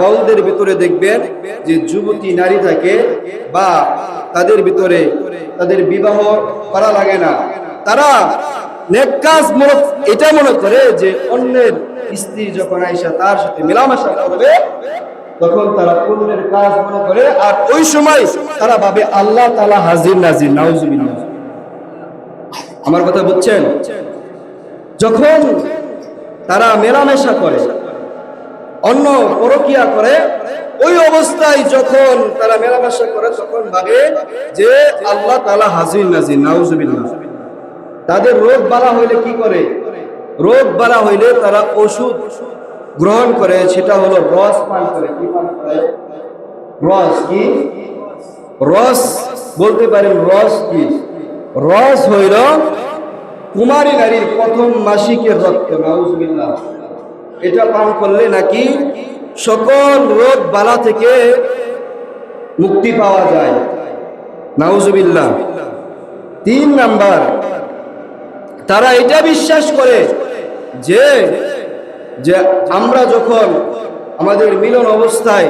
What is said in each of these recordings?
বাউলদের ভিতরে দেখবেন যে যুবতী নারী থাকে বা তাদের ভিতরে তাদের বিবাহ করা লাগে না। তারা এটা মনে করে যে অন্যের স্ত্রী যখন আইসা তার সাথে মেলামেশা করবে, তখন তারা পুণ্যের কাজ মনে করে। আর ওই সময় তারা ভাবে, আল্লাহ তালা হাজির নাজির, নাউজুবিল্লাহ। আমার কথা বুঝছেন? যখন তারা মেলামেশা করে অন্য পরকিয়া করে, ওই অবস্থায় যখন তারা মেলামেশা করে, তখন ভাবে যে আল্লাহ তালা হাজির নাজির নাউজুবিল্লাহ। তাদের রোগ বালা হইলে কি করে? রোগ বালা হইলে তারা ওষুধ গ্রহণ করে, সেটা হলো রস পান করে। কি পান করে? রস কি? রস বলতে পারেন রস কি? রস হইল কুমারী নারীর প্রথম মাসিকের রক্ত, নাউজুবিল্লাহ। এটা পান করলে নাকি সকল রোগ বালা থেকে মুক্তি পাওয়া যায়। নাউজুবিল্লাহ। তিন নাম্বার, তারা এটা বিশ্বাস করে যে যে আমরা যখন আমাদের মিলন অবস্থায়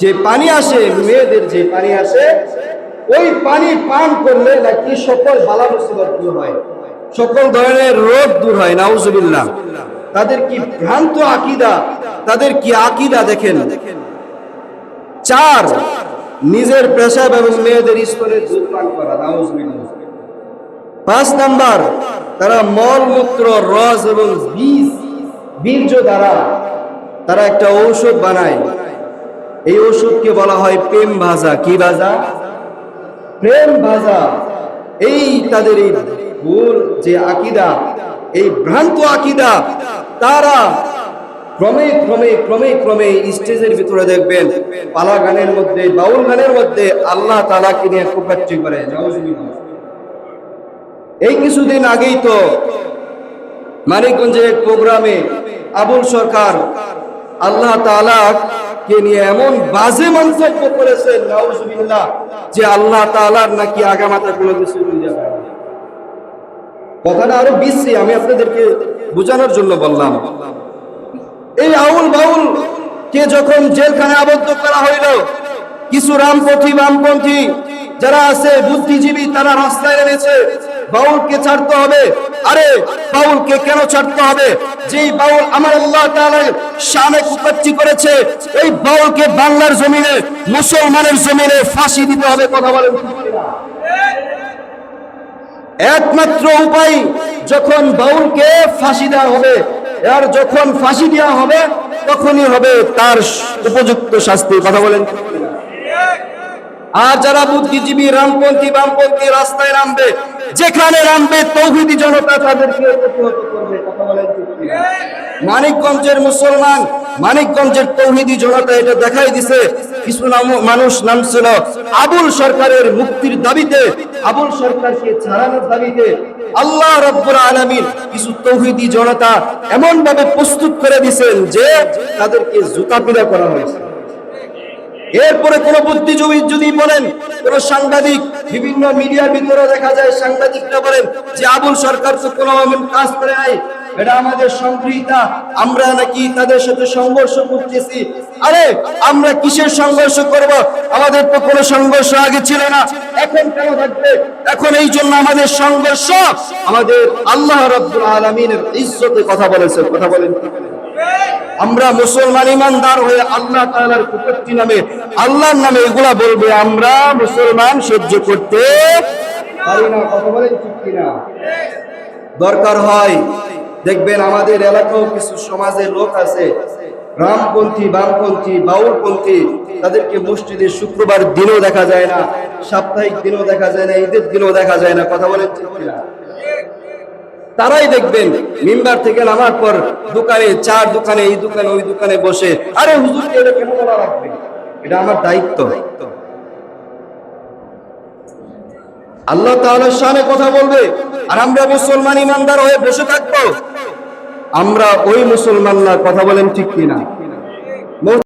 যে পানি আসে, মেয়েদের যে পানি আসে, ওই পানি পান করলে নাকি সকল বালা মুসিবত দূর হয়, সকল ধরনের রোগ দূর হয়। নাউজুবিল্লাহ। তাদের কি ভ্রান্ত আকিদা? তাদের কি আকিদা দেখেন? চার, নিজের পেশাব এবং মেয়েদের স্তরে পান করা পাঁচ নাম্বার, তারা মলমূত্র, রস এবং বীজ, বীর্য দ্বারা তারা একটা ঔষধ বানায়। এই ঔষধকে বলা হয় প্রেম ভাজা। কি ভাজা? প্রেম ভাজা। এই তাদের এই ভুল যে আকিদা, এই ভ্রান্ত আকিদা তারা ক্রমে ক্রমে ক্রমে ক্রমে স্টেজের ভিতরে দেখবেন, পালা গানের মধ্যে, বাউল গানের মধ্যে আল্লাহ তালাকে নিয়ে কুপাচ্ছি করে। এই কিছুদিন আগেই তো মানিকগঞ্জের প্রোগ্রামে আবুল সরকার আল্লাহ কে নিয়ে এমন বাজে মন্তব্য করেছেন যে আল্লাহ তাআলার নাকি আগামাতা কোনো কিছু কথাটা আরও বিশ্রী আমি আপনাদেরকে বোঝানোর জন্য বললাম। এই আউল বাউল কে যখন জেলখানে আবদ্ধ করা হইল, কিছু রামপন্থী বামপন্থী যারা আছে, বুদ্ধিজীবী, তারা রাস্তায় এনেছে বাউলকে ছাড়তে হবে। আরে, বাউলকে কেন ছাড়তে হবে? যেই বাউল আমার আল্লাহ তাআলা শানে কুপাচ্ছি করেছে এই বাউলকে বাংলার জমিনে, মুসলমানের জমিনে ফাঁসি দিতে হবে, কথা বলেন একমাত্র উপায় যখন বাউলকে ফাঁসি দেওয়া হবে, আর যখন ফাঁসি দেওয়া হবে, তখনই হবে তার উপযুক্ত শাস্তি। কথা বলেন। আর যারা বুদ্ধিজীবী, রামপন্থী, বামপন্থী, রাস্তায় নামবে, যেখানে নামবে, তৌহিদি জনতা তাদেরকে? মানিকগঞ্জের মুসলমান, মানিকগঞ্জের তৌহিদি জনতা এটা দেখাই দিছে। কিছু মানুষ নামছিল আবুল সরকারের মুক্তির দাবিতে আবুল সরকারকে ছাড়ানোর দাবিতে আল্লাহ রব্বুল আলামিন কিছু তৌহিদি জনতা এমন ভাবে প্রস্তুত করে দিছেন যে তাদেরকে জুতা পিড়া করা হয়েছে। এরপরে কোন বুদ্ধিজীবী যদি বলেন, কোন সাংবাদিক, বিভিন্ন মিডিয়ার ভিতরে দেখা যায়, সাংবাদিকরা বলেন যে আবুল সরকার তো কোনো কাজ করে নাই এটা আমাদের সংগৃহীতা। আমরা নাকি তাদের সাথে সংঘর্ষ করতেছি। আরে, আমরা কিসের সংঘর্ষ করব? আমাদের তো কোনো সংঘর্ষ আগে ছিল না। এখন কেন থাকবে? এখন এই জন্য আমাদের সংঘর্ষ। আমাদের আল্লাহ রাব্বুল আলামিনের ইজ্জতে কথা বলেছে। কথা বলেন। আমরা মুসলমান ইমানদার হয়ে আল্লাহ তাআলার কুপত্তি নামে, আল্লাহর নামে এগুলা বলবে, আমরা মুসলমান সহ্য করতে পারি না। কথা বলেন ঠিক কিনা? দরকার হয় দেখবেন আমাদের এলাকাও কিছু সমাজের লোক আছে, রামপন্থী, বামপন্থী, বাউলপন্থী, তাদেরকে মসজিদে শুক্রবার দিনও দেখা যায় না, সাপ্তাহিক দিনও দেখা যায় না, ঈদের দিনও দেখা যায় না, কথা বলেন তারাই দেখবেন মিম্বার থেকে নামার পর দোকানে, চার দোকানে, এই দোকানে, ওই দোকানে বসে, আরে হুজুরকে এটা কেন বলা রাখবে এটা আমার দায়িত্ব। আল্লাহ তাআলার সামনে কথা বলবে, আর আমরা মুসলমান ইমানদার হয়ে বসে থাকব। আমরা ওই মুসলমানরা কথা বলেন ঠিক কিনা?